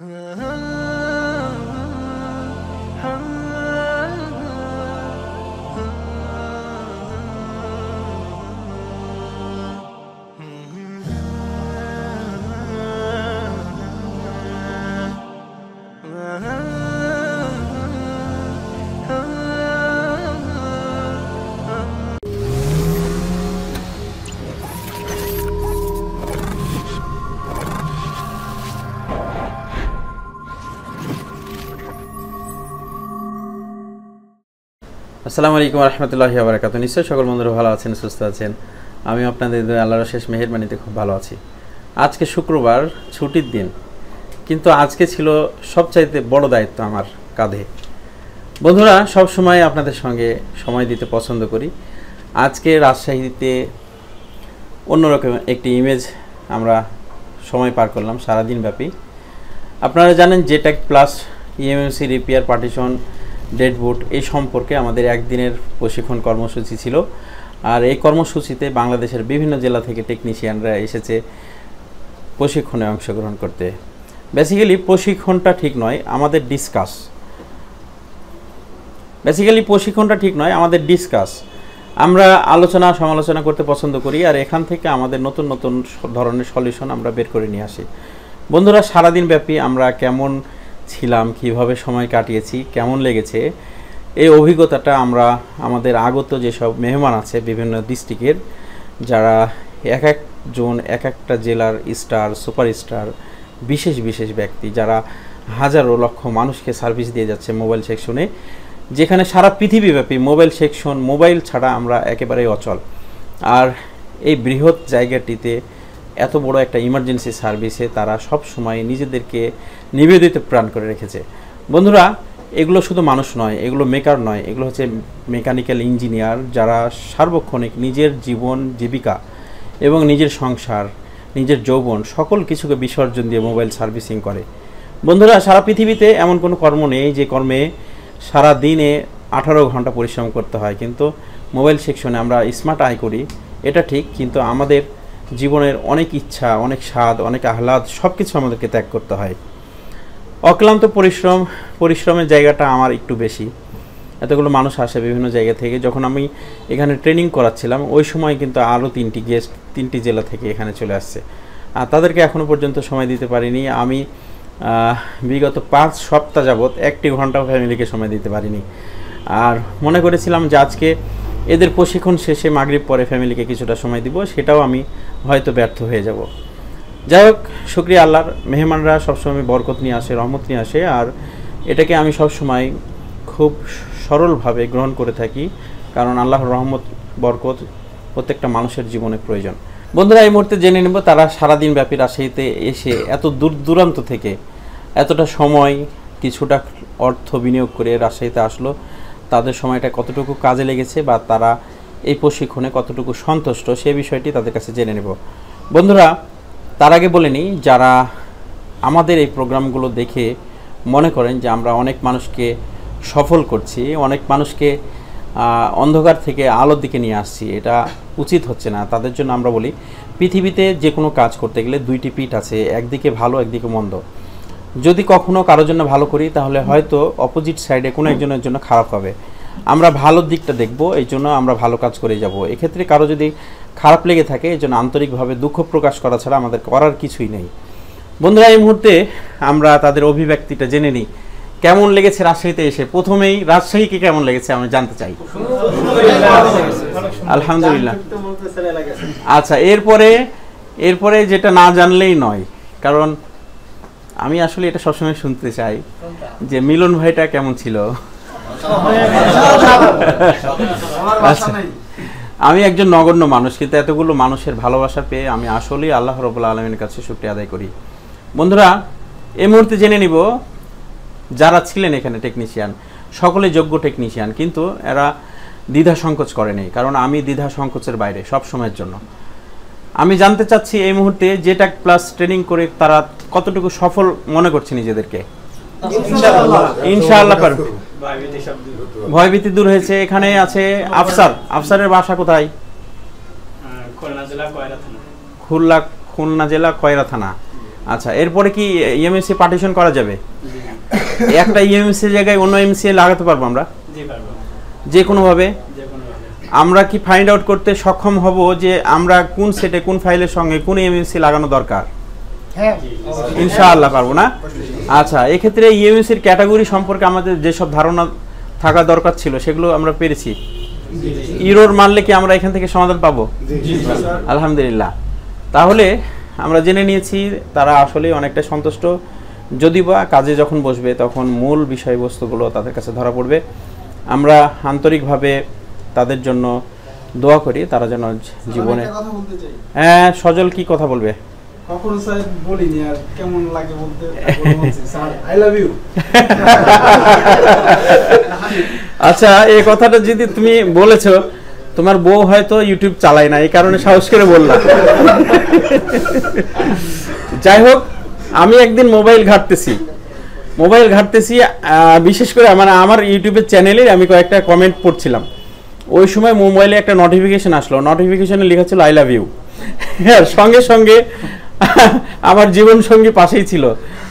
Uh-huh. আসসালামু আলাইকুম রহমতুল্লাহি আবরাকাত নিশ্চয়ই সকল বন্ধুরা ভালো আছেন, সুস্থ আছেন। আমি আপনাদের আল্লাহর শেষ মেহেরবানিতে খুব ভালো আছি। আজকে শুক্রবার, ছুটির দিন। কিন্তু আজকে ছিল সবচাইতে বড় দায়িত্ব আমার কাঁধে। বন্ধুরা, সব সময় আপনাদের সঙ্গে সময় দিতে পছন্দ করি। আজকে রাজশাহীতে অন্যরকম একটি ইমেজ আমরা সময় পার করলাম সারাদিন ব্যাপী আপনারা জানেন JTAG plus eMMC repair partition dead board এই সম্পর্কে আমাদের একদিনের প্রশিক্ষণ কর্মসূচি ছিল। আর এই কর্মসূচিতে বাংলাদেশের বিভিন্ন জেলা থেকে টেকনিশিয়ানরা এসেছে প্রশিক্ষণে অংশগ্রহণ করতে। বেসিক্যালি প্রশিক্ষণটা ঠিক নয়, আমাদের ডিসকাস বেসিক্যালি প্রশিক্ষণটা ঠিক নয়, আমাদের ডিসকাস আমরা আলোচনা, সমালোচনা করতে পছন্দ করি, আর এখান থেকে আমাদের নতুন নতুন ধরনের সলিউশন আমরা বের করে নিয়ে আসি। বন্ধুরা সারাদিন ব্যাপী আমরা কেমন ছিলাম, কীভাবে সময় কাটিয়েছি, কেমন লেগেছে, এই অভিজ্ঞতাটা আমরা আমাদের আগত যেসব মেহমান আছে বিভিন্ন ডিস্ট্রিক্টের, যারা এক একজন, এক একটা জেলার স্টার সুপার স্টার বিশেষ বিশেষ ব্যক্তি, যারা হাজারো লক্ষ মানুষকে সার্ভিস দিয়ে যাচ্ছে মোবাইল সেকশনে, যেখানে সারা পৃথিবীব্যাপী মোবাইল সেকশন, মোবাইল ছাড়া আমরা একেবারেই অচল। আর এই বৃহৎ জায়গাটিতে এত বড় একটা ইমার্জেন্সি সার্ভিসে তারা সব সময় নিজেদেরকে নিবেদিত প্রাণ করে রেখেছে। বন্ধুরা, এগুলো শুধু মানুষ নয়, এগুলো মেকার নয়, এগুলো হচ্ছে মেকানিক্যাল ইঞ্জিনিয়ার যারা সার্বক্ষণিক নিজের জীবন, জীবিকা এবং নিজের সংসার, নিজের যৌবন সকল কিছুকে বিসর্জন দিয়ে মোবাইল সার্ভিসিং করে। বন্ধুরা, সারা পৃথিবীতে এমন কোনো কর্ম নেই যে কর্মে সারা দিনে আঠারো ঘণ্টা পরিশ্রম করতে হয়। কিন্তু মোবাইল সেকশনে আমরা স্মার্ট আয় করি, এটা ঠিক, কিন্তু আমাদের জীবনের অনেক ইচ্ছা, অনেক স্বাদ, অনেক আহ্লাদ সব কিছু আমাদেরকে ত্যাগ করতে হয়। অক্লান্ত পরিশ্রম, পরিশ্রমের জায়গাটা আমার একটু বেশি। এতগুলো মানুষ আসে বিভিন্ন জায়গা থেকে। যখন আমি এখানে ট্রেনিং করাচ্ছিলাম, ওই সময় কিন্তু আরও তিনটি গেস্ট তিনটি জেলা থেকে এখানে চলে আসছে। আর তাদেরকে এখনও পর্যন্ত সময় দিতে পারিনি। আমি বিগত পাঁচ সপ্তাহ যাবৎ একটি ঘন্টাও ফ্যামিলিকে সময় দিতে পারিনি। আর মনে করেছিলাম যে আজকে এদের প্রশিক্ষণ শেষে মাগরীব পরে ফ্যামিলিকে কিছুটা সময় দিব, সেটাও আমি হয়তো ব্যর্থ হয়ে যাব। যাই হোক, শুক্রিয়া আল্লাহর মেহমানরা সবসময় বরকত নিয়ে আসে, রহমত নিয়ে আসে, আর এটাকে আমি সবসময় খুব সরলভাবে গ্রহণ করে থাকি, কারণ আল্লাহর রহমত, বরকত প্রত্যেকটা মানুষের জীবনে প্রয়োজন। বন্ধুরা, এই মুহূর্তে জেনে নেব তারা সারাদিন ব্যাপী রাজশাহীতে এসে এত দূর দূরান্ত থেকে এতটা সময়, কিছুটা অর্থ বিনিয়োগ করে রাজশাহীতে আসলো। তাদের সময়টা কতটুকু কাজে লেগেছে বা তারা এই প্রশিক্ষণে কতটুকু সন্তুষ্ট, সে বিষয়টি তাদের কাছে জেনে নেব। বন্ধুরা, তার আগে বলে নিই, যারা আমাদের এই প্রোগ্রামগুলো দেখে মনে করেন যে আমরা অনেক মানুষকে সফল করছি, অনেক মানুষকে অন্ধকার থেকে আলোর দিকে নিয়ে আসছি, এটা উচিত হচ্ছে না। তাদের জন্য আমরা বলি, পৃথিবীতে যে কোনো কাজ করতে গেলে দুইটি পিঠ আছে, একদিকে ভালো, একদিকে মন্দ। যদি কখনো কারোর জন্য ভালো করি, তাহলে হয়তো অপোজিট সাইডে কোনো একজনের জন্য খারাপ হবে। আমরা ভালো দিকটা দেখব, এই জন্য আমরা ভালো কাজ করে যাব। এক্ষেত্রে কারও যদি খারাপ লেগে থাকে, এই জন্য আন্তরিকভাবে দুঃখ প্রকাশ করা ছাড়া আমাদের করার কিছুই নেই। বন্ধুরা, এই মুহূর্তে আমরা তাদের অভিব্যক্তিটা জেনে নিই। কেমন লেগেছে রাজশাহীতে এসে? প্রথমেই রাজশাহীকে কেমন লেগেছে আমি জানতে চাই। আলহামদুলিল্লাহ। আচ্ছা এরপরে এরপরে যেটা না জানলেই নয়, কারণ আমি আসলে এটা সবসময় শুনতে চাই। যে মিলন ভাইটা কেমন ছিল? আচ্ছা। আমি একজন নগণ্য মানুষ কিন্তু এতগুলো মানুষের ভালোবাসা পেয়ে আমি আসলেই আল্লাহ রবুল্লা আলমীর কাছে শুক্রিয়া আদায় করি। বন্ধুরা এই মুহূর্তে জেনে নিব যারা ছিলেন এখানে টেকনিশিয়ান সকলে যোগ্য টেকনিশিয়ান কিন্তু এরা দ্বিধা সংকোচ করেনি কারণ আমি দ্বিধা সংকোচের বাইরে সব সময়ের জন্য। আমি জানতে চাচ্ছি এই মুহূর্তে যেটা প্লাস ট্রেনিং করে তারা কতটুকু সফল মনে করছে নিজেদেরকে? ইনশাআল্লাহ। পারবে। ভয়ভীতি দূর হয়েছে। এখানে আছে আফসার। আফসারের বাসা কোথায়? খুলনা জেলা কয়রা থানা। খুলনা খুলনা জেলা কয়রা থানা। আচ্ছা এরপরে কি ইএমএসসি পার্টিশন করা যাবে? একটা ইএমএসসি জায়গায় অন্য এমসি লাগাতে পারব আমরা? যে কোনোভাবে আমরা কি ফাইন্ড আউট করতে সক্ষম হব যে আমরা কোন সেটে কোন ফাইলের সঙ্গে কোন এমএসসি লাগানো দরকার? হ্যাঁ। ইনশাআল্লাহ পারব না? আচ্ছা এক্ষেত্রে ইএমএসির ক্যাটাগরি সম্পর্কে আমাদের যেসব ধারণা থাকা দরকার ছিল সেগুলো আমরা পেরেছি। ইরোর মানলে কি আমরা এখান থেকে সমাধান পাবো? আলহামদুলিল্লাহ। তাহলে আমরা জেনে নিয়েছি তারা আসলে অনেকটা সন্তুষ্ট। যদি বা কাজে যখন বসবে তখন মূল বিষয়বস্তুগুলো তাদের কাছে ধরা পড়বে। আমরা আন্তরিকভাবে তাদের জন্য দোয়া করি তারা যেন জীবনে হ্যাঁ সজল কি কথা বলবে? কখনো স্যার বলিনি আর কেমন লাগে বলতে? স্যার আই লাভ ইউ আচ্ছা এই কথাটা যদি তুমি বলেছ তোমার বউ হয়তো ইউটিউব চালায় না এই কারণে সাহস করে বললাম। যাই হোক আমি একদিন মোবাইল ঘাটতেছি। মোবাইল ঘাটতেছি বিশেষ করে মানে আমার ইউটিউবের চ্যানেলে আমি কয়েকটা কমেন্ট পড়ছিলাম। ওই সময় মোবাইলে একটা নোটিফিকেশন আসলো। নোটিফিকেশনে লেখা ছিল আই লাভ ইউ হ্যাঁ সঙ্গে সঙ্গে আমার জীবন সঙ্গী পাশেই ছিল।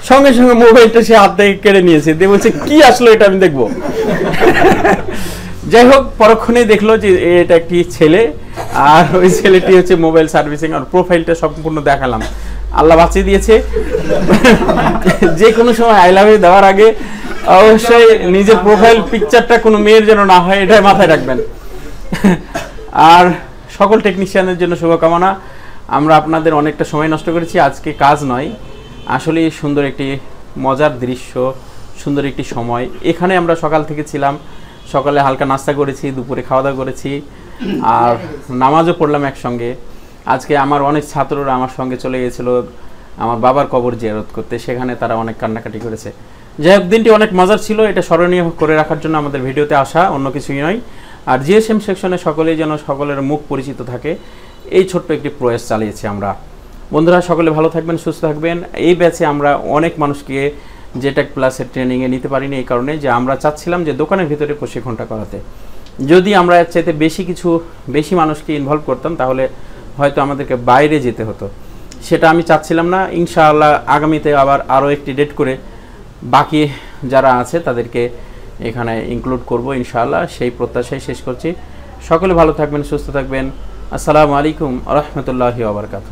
সঙ্গে সঙ্গে মোবাইলটা সে হাত থেকে কেড়ে নিয়েছে। দিয়ে বলছে, কি আসলো এটা আমি দেখব? যাই হোক, পরক্ষণেই দেখল যে এটা একটি ছেলে, আর ওই ছেলেটি হচ্ছে মোবাইল সার্ভিসিং আর প্রোফাইলটা সম্পূর্ণ দেখালাম। আল্লাহ বাঁচিয়ে দিয়েছে। যে কোনো সময় আই লাভ দেওয়ার আগে অবশ্যই নিজের প্রোফাইল পিকচারটা কোনো মেয়ের যেন না হয়, এটাই মাথায় রাখবেন। আর সকল টেকনিশিয়ানের জন্য শুভকামনা। আমরা আপনাদের অনেকটা সময় নষ্ট করেছি, আজকে কাজ নয়। আসলে সুন্দর একটি মজার দৃশ্য, সুন্দর একটি সময়। এখানে আমরা সকাল থেকে ছিলাম, সকালে হালকা নাস্তা করেছি, দুপুরে খাওয়া দাওয়া করেছি, আর নামাজও পড়লাম একসঙ্গে। আজকে আমার অনেক ছাত্ররা আমার সঙ্গে চলে গেছিল, আমার বাবার কবর জিয়ারত করতে। সেখানে তারা অনেক কান্নাকাটি করেছে। যাই হোক, দিনটি অনেক মজার ছিল, এটা স্মরণীয় করে রাখার জন্য আমাদের ভিডিওতে আসা অন্য কিছুই নয়। আর জিএসএম সেকশনে সকলেই যেন সকলের মুখ পরিচিত থাকে, এই ছোট্ট একটি প্রয়াস চালিয়েছি আমরা। বন্ধুরা, সকলে ভালো থাকবেন, সুস্থ থাকবেন। এই ব্যাচে আমরা অনেক মানুষকে জেটেক প্লাসের ট্রেনিংয়ে নিতে পারিনি এই কারণে যে আমরা চাচ্ছিলাম যে দোকানের ভিতরে প্রশিক্ষণটা করাতে। যদি আমরা এর চাইতে বেশি কিছু, বেশি মানুষকে ইনভলভ করতাম, তাহলে হয়তো আমাদেরকে বাইরে যেতে হতো। সেটা আমি চাচ্ছিলাম না। ইনশাআল্লাহ আগামীতে আবার আরও একটি ডেট করে বাকি যারা আছে তাদেরকে এখানে ইনক্লুড করব ইনশাআল্লাহ। সেই প্রত্যাশাই শেষ করছি। সকলে ভালো থাকবেন, সুস্থ থাকবেন। আসসালামু আলাইকুম রহমতুল্লাহি আবরকাত